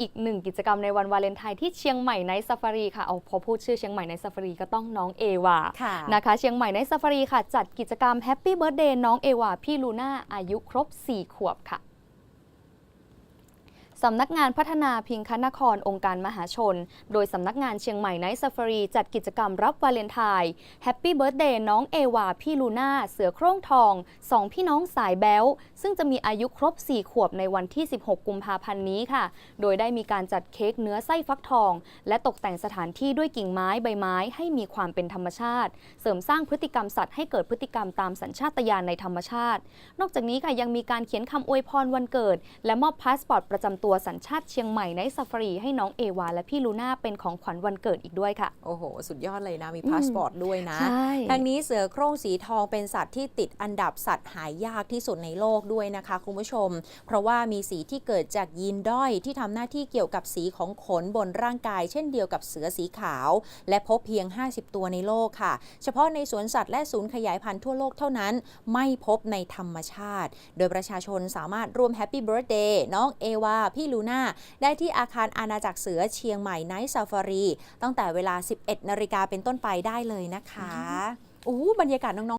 อีกหนึ่งกิจกรรมในวันวาเลนไทน์ที่เชียงใหม่ในซ a ฟารีค่ะเอาพอพูดชื่อเชียงใหม่ในซ a ฟารีก็ต้องน้องเอวาค่ะนะคะ เชียงใหม่ในซ a ฟารีค่ะ จัดกิจกรรมแฮปปี้เบิร์ a เดย์น้องเอวาพี่ลูน่าอายุครบ 4 ขวบค่ะ สำนักงานพัฒนาพิงคนครองค์การมหาชน โดยสำนักงานเชียงใหม่ไนท์ซ a ฟารีจัดกิจกรรมรับวาเลนไทน์แฮปปี้เบิร์ a เดย์น้องเอวาพี่ลูน่า เสือโคร่งทองสองพี่น้องสายแบ๊วซึ่งจะมีอายุครบ 4 ขวบในวันที่ 16 กุมภาพันธ์นี้ค่ะ โดยได้มีการจัดเค้กเนื้อไส้ฟักทอง และตกแต่งสถานที่ด้วยกิ่งไม้ใบไม้ให้มีความเป็นธรรมชาติ เสริมสร้างพฤติกรรมสัตว์ให้เกิดพฤติกรรมตามสัญชาตญาณในธรรมชาติ นอกจากนี้ค่ะยังมีการเขียนคำอวยพรวันเกิด และมอบพาสปอร์ตประจำตัวสัญชาติเชียงใหม่ในซ a ฟารีให้น้องเอวาและพี่ลูน่าเป็นของขวัญวันเกิดอีกด้วยค่ะ โอ้โห สุดยอดเลยนะ มีอืมพาสปอร์ตด้วยนะใช่ทั้งนี้เสือโคร่งสีทองเป็นสัตว์ที่ติดอันดับสัตว์หายากที่สุดในโลกด้วยนะคะคุณผู้ชม เพราะว่ามีสีที่เกิดจากยีนด้อยที่ทำหน้าที่เกี่ยวกับสีของขนบนร่างกาย เช่นเดียวกับเสือสีขาว และพบเพียง 50 ตัวในโลกค่ะ เฉพาะในสวนสัตว์และศูนย์ขยายพันธุ์ทั่วโลกเท่านั้น ไม่พบในธรรมชาติ โดยประชาชนสามารถร่วมแฮปปี้เบิร์ดเดย์น้องเอวาพี่ลูน่า ได้ที่อาคารอาณาจักรเสือเชียงใหม่ไนท์ซาฟารี ตั้งแต่เวลา 11 นาฬิกาเป็นต้นไปได้เลยนะคะโอ้โหบรรยากาศน้องๆ